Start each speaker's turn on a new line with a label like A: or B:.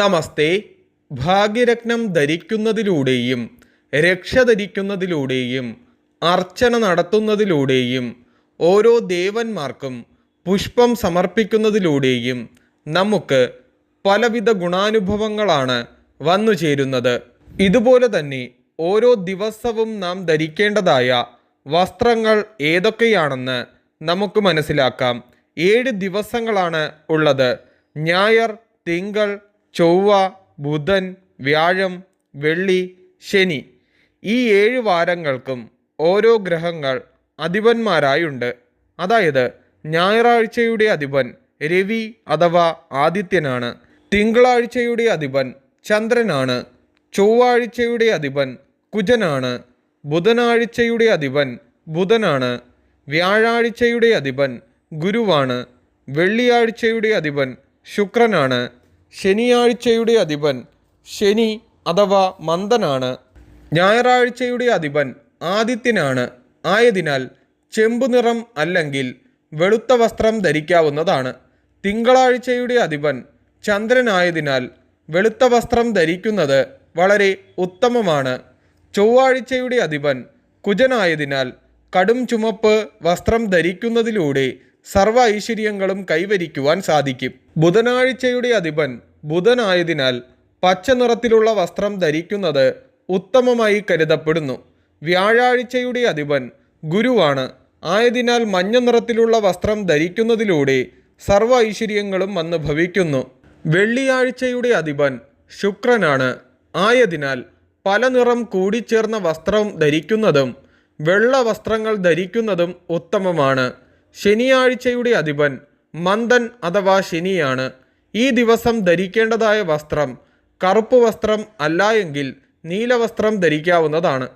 A: നമസ്തേ. ഭാഗ്യരത്നം ധരിക്കുന്നതിലൂടെയും രക്ഷ ധരിക്കുന്നതിലൂടെയും അർച്ചന നടത്തുന്നതിലൂടെയും ഓരോ ദേവന്മാർക്കും പുഷ്പം സമർപ്പിക്കുന്നതിലൂടെയും നമുക്ക് പലവിധ ഗുണാനുഭവങ്ങളാണ് വന്നു ചേരുന്നത്. ഇതുപോലെ തന്നെ ഓരോ ദിവസവും നാം ധരിക്കേണ്ടതായ വസ്ത്രങ്ങൾ ഏതൊക്കെയാണെന്ന് നമുക്ക് മനസ്സിലാക്കാം. ഏഴ് ദിവസങ്ങളാണ് ഉള്ളത്. ഞായർ തിങ്കൾ ചൊവ്വ ബുധൻ വ്യാഴം വെള്ളി ശനി ഈ ഏഴ് വാരങ്ങൾക്കും ഓരോ ഗ്രഹങ്ങൾ അധിപന്മാരായുണ്ട്. അതായത് ഞായറാഴ്ചയുടെ അധിപൻ രവി അഥവാ ആദിത്യനാണ് തിങ്കളാഴ്ചയുടെ അധിപൻ ചന്ദ്രനാണ് ചൊവ്വാഴ്ചയുടെ അധിപൻ കുജനാണ് ബുധനാഴ്ചയുടെ അധിപൻ ബുധനാണ് വ്യാഴാഴ്ചയുടെ അധിപൻ ഗുരുവാണ് വെള്ളിയാഴ്ചയുടെ അധിപൻ ശുക്രനാണ് ശനിയാഴ്ചയുടെ അധിപൻ ശനി അഥവാ മന്ദനാണ്. ഞായറാഴ്ചയുടെ അധിപൻ ആദിത്യനാണ്. ആയതിനാൽ ചെമ്പു നിറം അല്ലെങ്കിൽ വെളുത്ത വസ്ത്രം ധരിക്കാവുന്നതാണ്. തിങ്കളാഴ്ചയുടെ അധിപൻ ചന്ദ്രനായതിനാൽ വെളുത്ത വസ്ത്രം ധരിക്കുന്നത് വളരെ ഉത്തമമാണ്. ചൊവ്വാഴ്ചയുടെ അധിപൻ കുജനായതിനാൽ കടും ചുമപ്പ് വസ്ത്രം ധരിക്കുന്നതിലൂടെ സർവ ഐശ്വര്യങ്ങളും കൈവരിക്കുവാൻ സാധിക്കും. ബുധനാഴ്ചയുടെ അധിപൻ ബുധനായതിനാൽ പച്ച നിറത്തിലുള്ള വസ്ത്രം ധരിക്കുന്നത് ഉത്തമമായി കരുതപ്പെടുന്നു. വ്യാഴാഴ്ചയുടെ അധിപൻ ഗുരുവാണ്. ആയതിനാൽ മഞ്ഞ നിറത്തിലുള്ള വസ്ത്രം ധരിക്കുന്നതിലൂടെ സർവ ഐശ്വര്യങ്ങളും വന്ന് ഭവിക്കുന്നു. വെള്ളിയാഴ്ചയുടെ അധിപൻ ശുക്രനാണ്. ആയതിനാൽ പല നിറം കൂടിച്ചേർന്ന വസ്ത്രം ധരിക്കുന്നതും വെള്ള വസ്ത്രങ്ങൾ ധരിക്കുന്നതും ഉത്തമമാണ്. ശനിയാഴ്ചയുടെ അധിപൻ മന്ദൻ അഥവാ ശനിയാണ്. ഈ ദിവസം ധരിക്കേണ്ടതായ വസ്ത്രം കറുപ്പ് വസ്ത്രം അല്ല എങ്കിൽ നീലവസ്ത്രം ധരിക്കാവുന്നതാണ്.